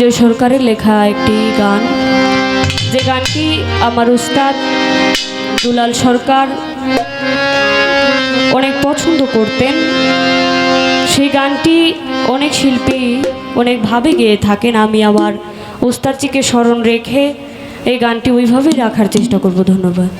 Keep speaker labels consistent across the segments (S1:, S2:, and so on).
S1: বিজয় সরকারের লেখা একটি গান। যে গানটি আমার উস্তাদ দুলাল সরকার অনেক পছন্দ করতেন। সেই গানটি অনেক শিল্পী অনেকভাবে গেয়ে থাকেন। আমি আমার উস্তাদজিকে স্মরণ রেখে এই গানটি ওইভাবেই রাখার চেষ্টা করব। ধন্যবাদ।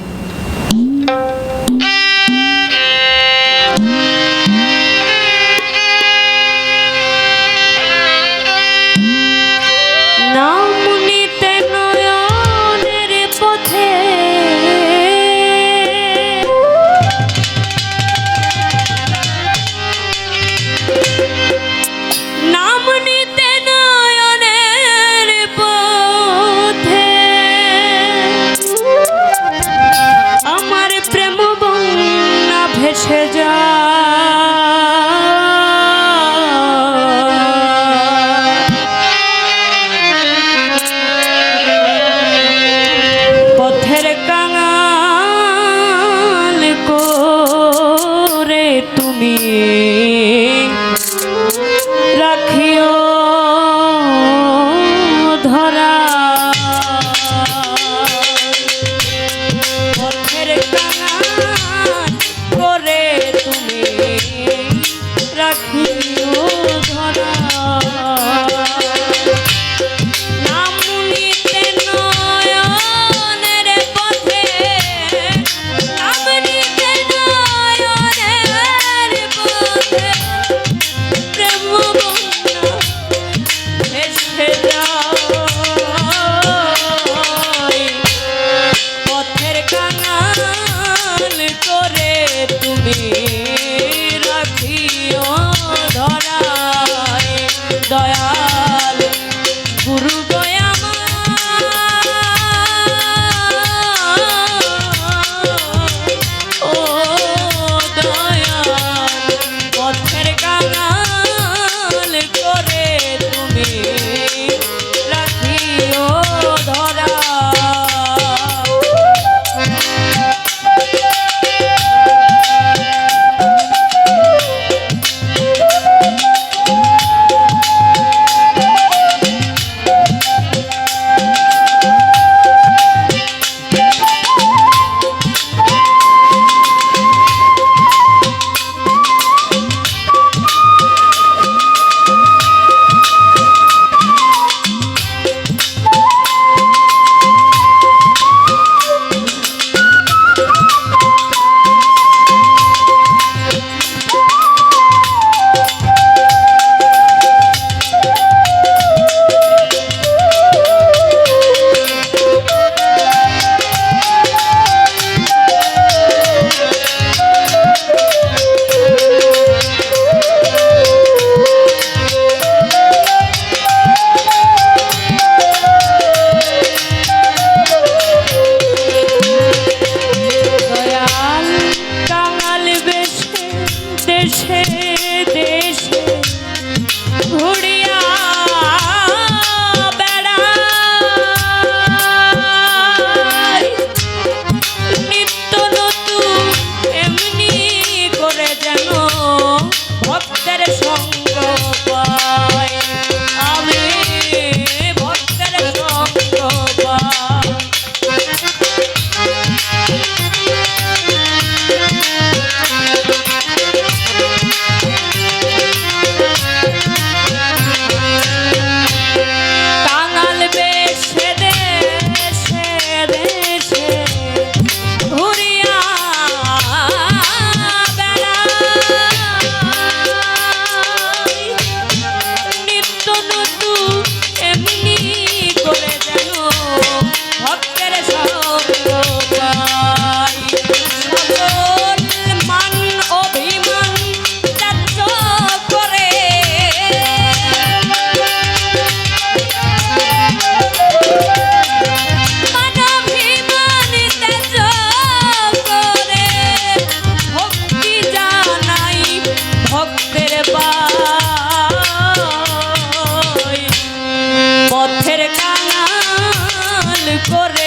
S1: corre.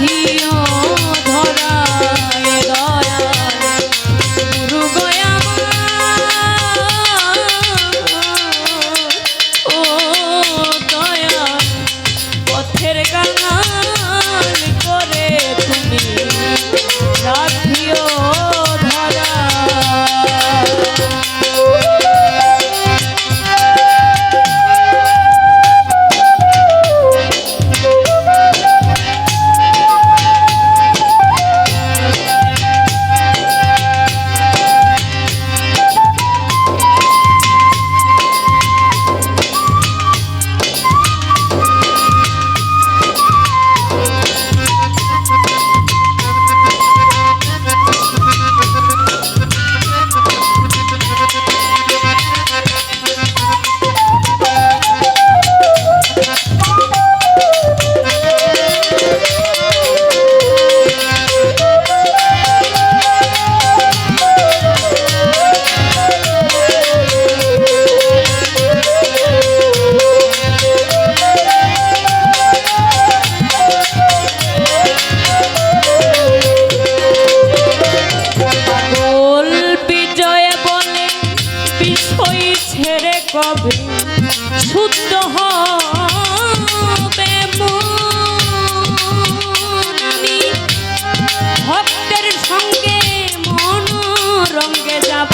S1: রাখিও কবে শুদ্ধ হবে ভক্তের সঙ্গে মন রঙ্গে যাব।